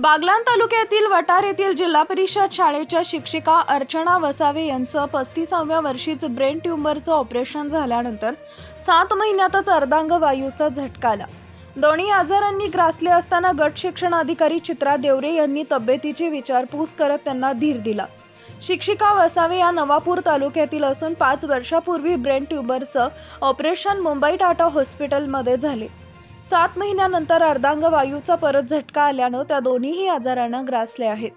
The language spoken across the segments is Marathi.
बागलान तालुक्यातील वटार येथील जिल्हा परिषद शाळेच्या शिक्षिका अर्चना वसावे यांचं पस्तीसाव्या वर्षीच ब्रेन ट्युमरचं ऑपरेशन झाल्यानंतर सात महिन्यातच अर्धांग वायूचा झटका आला. दोन्ही आजारांनी ग्रासले असताना गट शिक्षण अधिकारी चित्रा देवरे यांनी तब्येतीची विचारपूस करत त्यांना धीर दिला. शिक्षिका वसावे या नवापूर तालुक्यातील असून पाच वर्षापूर्वी ब्रेन ट्यूबरचं ऑपरेशन मुंबई टाटा हॉस्पिटलमध्ये झाले. सात महिन्यानंतर अर्धांग वायूचा परत झटका आल्यानं त्या दोन्हीही आजारानं ग्रासले आहेत.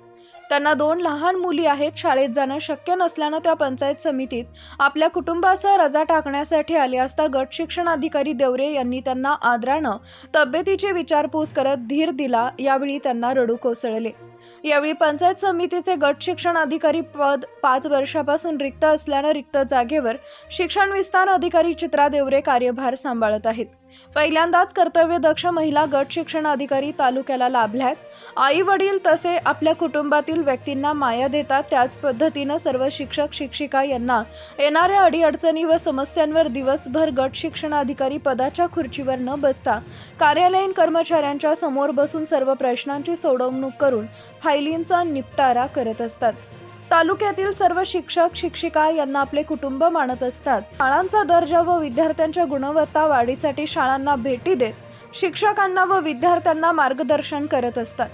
त्यांना दोन लहान मुली आहेत. शाळेत जाणं शक्य नसल्यानं त्या पंचायत समितीत आपल्या कुटुंबासह रजा टाकण्यासाठी आले असता गट शिक्षण अधिकारी देवरे यांनी त्यांना आदरानं तब्येतीची विचारपूस करत धीर दिला. यावेळी त्यांना रडू कोसळले. यावेळी पंचायत समितीचे गट शिक्षण अधिकारी पद पाच वर्षापासून रिक्त असल्यानं रिक्त जागेवर शिक्षण विस्तार अधिकारी चित्रा देवरे कार्यभार सांभाळत आहेत. पहिल्यांदाच कर्तव्यदक्ष महिला गट शिक्षण अधिकारी तालुक्याला लाभल्यात. आई वडील तसे आपल्या कुटुंब कुटुंबातील व्यक्तींना माया देतात त्याच पद्धतीनं सर्व शिक्षक शिक्षिका यांना येणाऱ्या अडीअडचणी व समस्यांवर दिवसभर गट शिक्षणाधिकारी पदाच्या खुर्चीवर न बसता कार्यालयीन कर्मचाऱ्यांच्या समोर बसून सर्व प्रश्नांची सोडवणूक करून फायलींचा निपटारा करत असतात. तालुक्यातील सर्व शिक्षक शिक्षिका यांना आपले कुटुंब मानत असतात. शाळांचा दर्जा व विद्यार्थ्यांच्या गुणवत्ता वाढीसाठी शाळांना भेटी देत शिक्षकांना व विद्यार्थ्यांना मार्गदर्शन करत असतात.